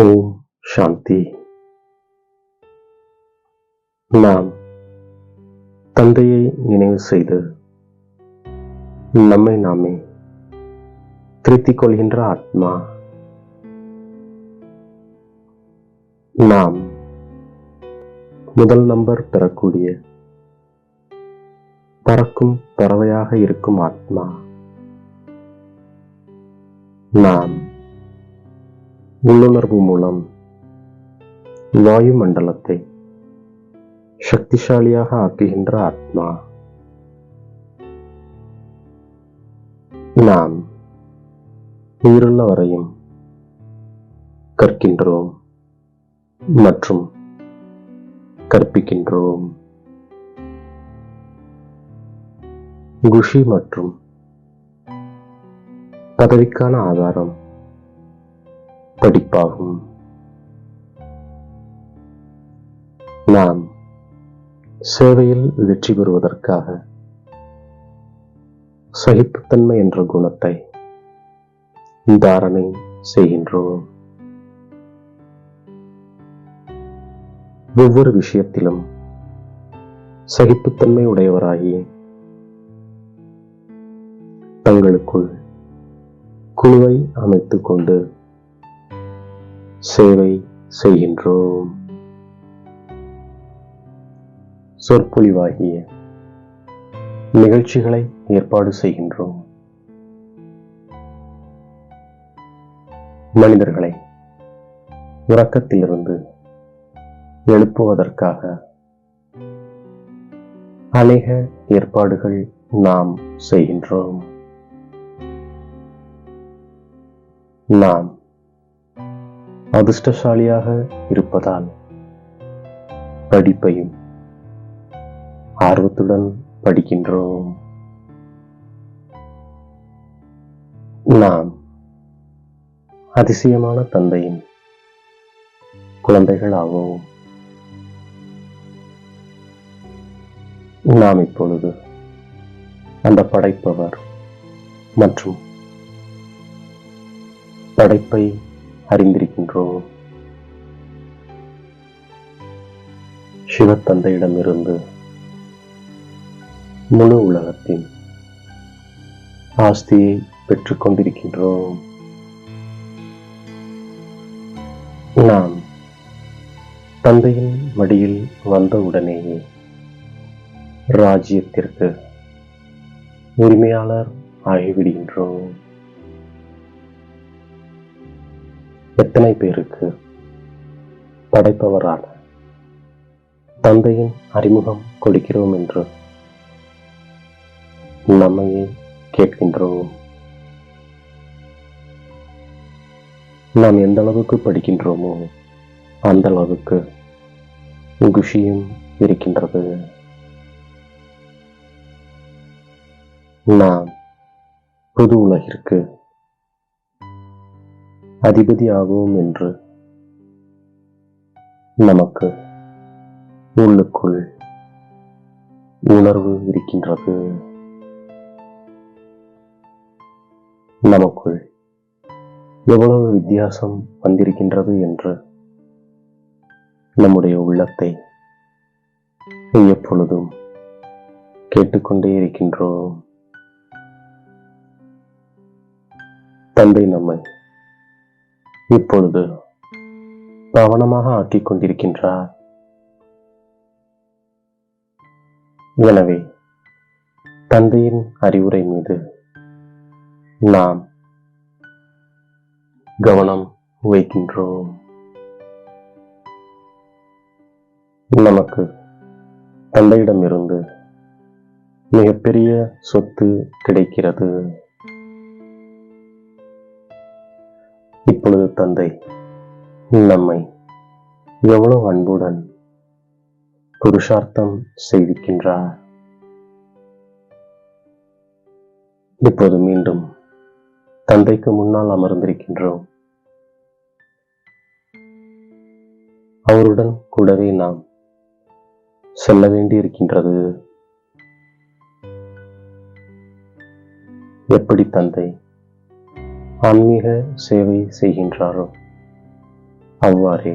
ஓம் சாந்தி நாம் தந்தையை நினைவு செய்து நம்மை நாமே திருத்திக் கொள்கின்ற ஆத்மா நாம் முதல் நம்பர் பெறக்கூடிய பறக்கும் பறவையாக இருக்கும் ஆத்மா நாம் உள்ளுணர்வு மூலம் வாயு மண்டலத்தை சக்திசாலியாக ஆக்குகின்ற ஆத்மா. நாம் உயிருள்ள வரையும் கற்கின்றோம் மற்றும் கற்பிக்கின்றோம். குஷி மற்றும் பதவிக்கான ஆதாரம் படிப்பாகும். நாம் சேவையில் வெற்றி பெறுவதற்காக சகிப்புத்தன்மை என்ற குணத்தை தாரணை செய்கின்றோம். ஒவ்வொரு விஷயத்திலும் சகிப்புத்தன்மை உடையவராகி தங்களுக்குள் குழுவை அமைத்துக் கொண்டு சேவை செய்கின்றோம். சொற்பொழிவாகிய நிகழ்ச்சிகளை ஏற்பாடு செய்கின்றோம். மனிதர்களை உறக்கத்திலிருந்து எழுப்புவதற்காக அநேக ஏற்பாடுகள் நாம் செய்கின்றோம். நாம் அதிர்ஷ்டசாலியாக இருப்பதால் படிப்பையும் ஆர்வத்துடன் படிக்கின்றோம். நாம் அதிசயமான தந்தையின் குழந்தைகளாகவும் நாம் இப்பொழுது அந்த படைப்பவர் மற்றும் படைப்பை என்றோ? சிவத்தந்தையிடமிருந்து முழு உலகத்தின் ஆஸ்தியை பெற்றுக்கொண்டிருக்கின்றோம் நாம் தந்தையின் வடியில் வந்தவுடனேயே ராஜ்யத்திற்கு உரிமையாளர் ஆகிவிடுகின்றோம். எத்தனை பேருக்கு படைப்பவரான தந்தையின் அறிமுகம் கொடுக்கிறோம் என்று நம்மையே கேட்கின்றோம். நாம் எந்த அளவுக்கு படிக்கின்றோமோ அந்த அளவுக்கு குஷியும் இருக்கின்றது. நாம் புது உலகிற்கு அதிபதி என்று நமக்கு உள்ளுக்குள் உணர்வு இருக்கின்றது. நமக்குள் எவ்வளவு வித்தியாசம் வந்திருக்கின்றது என்று நம்முடைய உள்ளத்தை எப்பொழுதும் கேட்டுக்கொண்டே இருக்கின்றோம். தந்தை நம்மை இப்பொழுது கவனமாக ஆக்கிக் கொண்டிருக்கின்றார். எனவே தந்தையின் அறிவுரை மீது நாம் கவனம் வைக்கின்றோம். நமக்கு தந்தையிடமிருந்து மிகப்பெரிய சொத்து கிடைக்கிறது. இப்பொழுது தந்தை நம்மை எவ்வளவு அன்புடன் புருஷார்த்தம் செய்திருக்கின்றார் இப்போது மீண்டும் தந்தைக்கு முன்னால் அமர்ந்திருக்கின்றோம். அவருடன் கூடவே நாம் செல்ல வேண்டியிருக்கின்றது. எப்படி தந்தை ஆன்மீக சேவை செய்கின்றாரோ? அவ்வாறே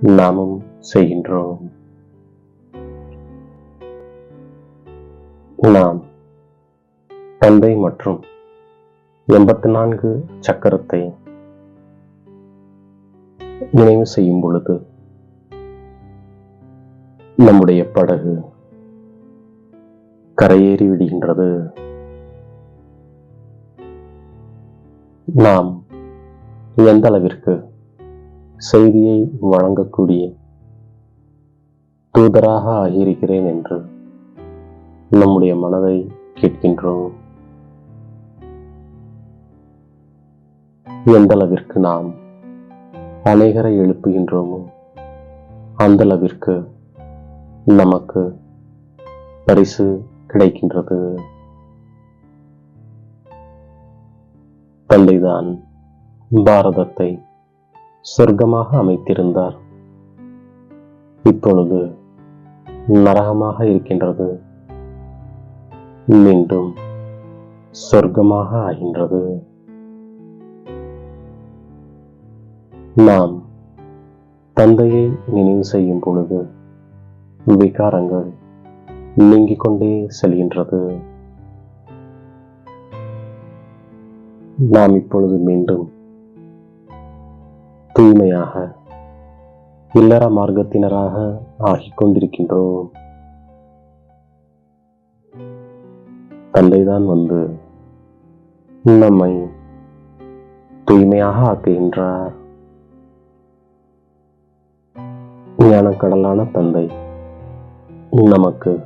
நாமும் செய்கின்றோம். நாம் தந்தை மற்றும் எண்பத்தி நான்கு சக்கரத்தை நினைவு செய்யும் பொழுது நம்முடைய படகு கரையேறி விடுகின்றது. நாம் எந்த அளவிற்கு செய்தியை வழங்கக்கூடிய தூதராக ஆகியிருக்கிறேன் என்று நம்முடைய மனதை கேட்கின்றோம்? எந்த அளவிற்கு நாம் அநேகரை எழுப்புகின்றோமோ அந்த அளவிற்கு நமக்கு பரிசு கிடைக்கின்றது. தந்தைதான் பாரதத்தை சொர்க்கமாக அமைத்திருந்தார். இப்பொழுது நரகமாக இருக்கின்றது. மீண்டும் சொர்க்கமாக ஆகின்றது. நாம் தந்தையை நினைவு செய்யும் பொழுது விகாரங்கள் நீங்கிக் கொண்டே செல்கின்றது. நாம் இப்பொழுது மீண்டும் தூய்மையாக இல்லற மார்க்கத்தினராக ஆகிக் கொண்டிருக்கின்றோம். தந்தைதான் வந்து நம்மை தூய்மையாக ஆக்குகின்றார். ஞானக்கடலான தந்தை நமக்கு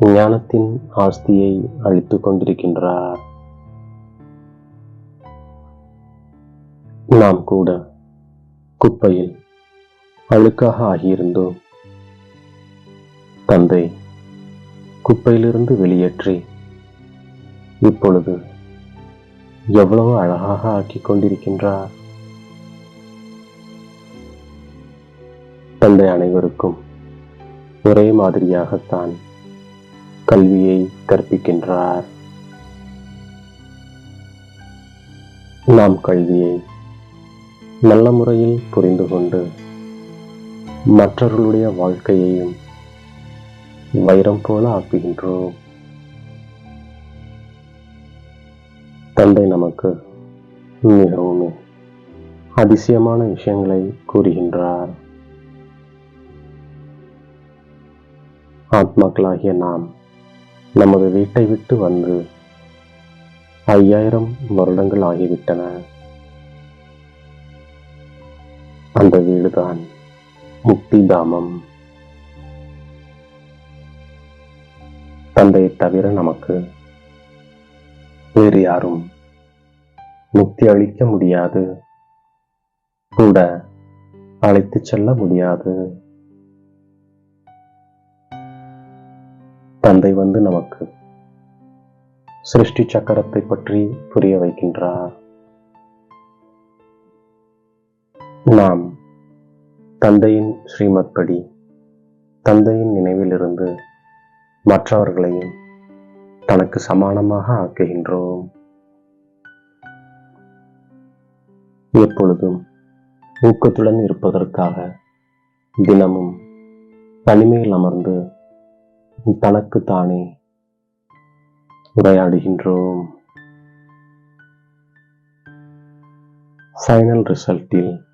ஞானத்தின் ஆஸ்தியை அழித்துக் கொண்டிருக்கின்றார். நாம் கூட குப்பையில் அழுக்காக ஆகியிருந்தோம். தந்தை குப்பையிலிருந்து வெளியேற்றி இப்பொழுது எவ்வளவு அழகாக ஆக்கிக் கொண்டிருக்கின்றார். தந்தை அனைவருக்கும் ஒரே மாதிரியாகத்தான் கல்வியை கற்பிக்கின்றார். நாம் கல்வியை நல்ல முறையில் புரிந்து கொண்டு மற்றவர்களுடைய வாழ்க்கையையும் வைரம் போல ஆக்குகின்றோம். தந்தை நமக்கு மிகவும் அதிசயமான விஷயங்களை கூறுகின்றார். ஆத்மாக்களாகிய நாம் நமது வீட்டை விட்டு வந்து ஐயாயிரம் வருடங்கள் ஆகிவிட்டன. அந்த வீடுதான் முக்தி தாமம் தந்தையை தவிர நமக்கு வேறு யாரும் முக்தி அளிக்க முடியாது. கூட அழைத்துச் செல்ல முடியாது. தந்தை வந்து நமக்கு சிருஷ்டி சக்கரத்தை பற்றி புரிய வைக்கின்றார். நாம் தந்தையின் ஸ்ரீமத் படி தந்தையின் நினைவிலிருந்து மற்றவர்களையும் தனக்கு சமானமாக ஆக்குகின்றோம். எப்பொழுதும் ஊக்கத்துடன் இருப்பதற்காக தினமும் தனிமையில் அமர்ந்து தனக்கு தானே உரையாடுகின்றோம் ஃபைனல் ரிசல்ட்டில்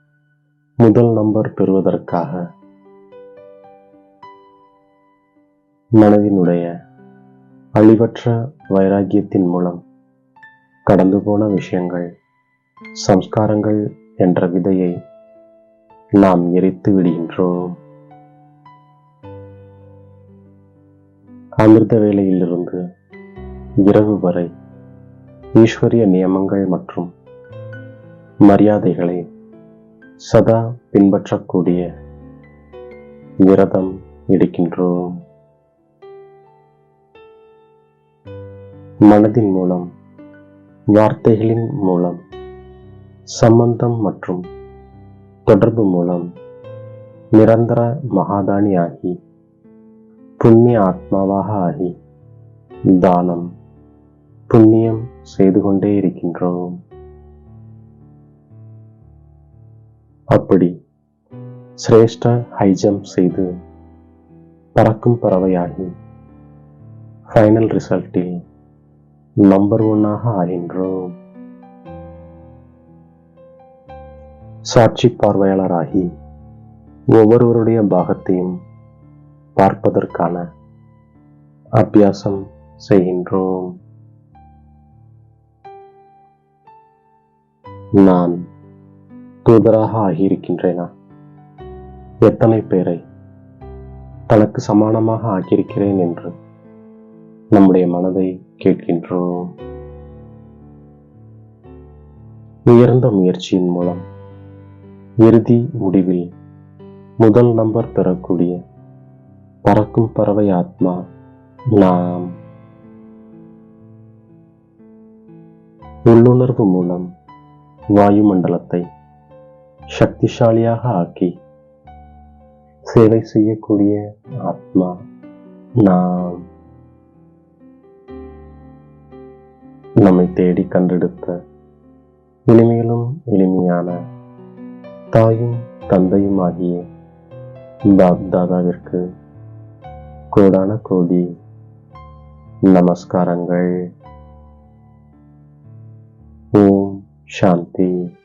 முதல் நம்பர் பெறுவதற்காக மனதினுடைய அழிவற்ற வைராக்கியத்தின் மூலம் கடந்து போன விஷயங்கள் சம்ஸ்காரங்கள் என்ற விதையை நாம் எரித்து விடுகின்றோம். அமிர்த வேளையிலிருந்து இரவு வரை ஈஸ்வரிய நியமங்கள் மற்றும் மரியாதைகளை சதா பின்பற்றக்கூடிய விரதம் எடுக்கின்றோம் மனதின் மூலம் வார்த்தைகளின் மூலம் சம்பந்தம் மற்றும் தொடர்பு மூலம் நிரந்தர மகாதானி ஆகி புண்ணிய ஆத்மாவாக ஆகி தானம் புண்ணியம் செய்து கொண்டே இருக்கின்றோம். அப்படி சிரேஷ்ட ஹை ஜம்ப் செய்து பறக்கும் பறவையாகி ஃபைனல் ரிசல்ட்டில் நம்பர் ஒன்னாக ஆகின்றோம். சாட்சி பார்வையாளராகி ஒவ்வொருவருடைய பாகத்தையும் பார்ப்பதற்கான அபியாசம் செய்கின்றோம். நான் தூதராக ஆகியிருக்கின்றேனா? எத்தனை பேரை தனக்கு சமானமாக ஆக்கியிருக்கிறேன் என்று நம்முடைய மனதை கேட்கின்றோம்? உயர்ந்த முயற்சியின் மூலம் இறுதி முடிவில் முதல் நம்பர் பெறக்கூடிய பறக்கும் பறவை ஆத்மா நாம். உள்ளுணர்வு மூலம் வாயுமண்டலத்தை சக்திசாலியாக ஆக்கி சேவை செய்யக்கூடிய ஆத்மா நாம். நம்மை தேடி கண்டெடுத்த இனிமேலும் இனிமையான தாயும் தந்தையும் ஆகிய பாப்தாதாவிற்கு கோடான கோடி நமஸ்காரங்கள். ஓம் சாந்தி.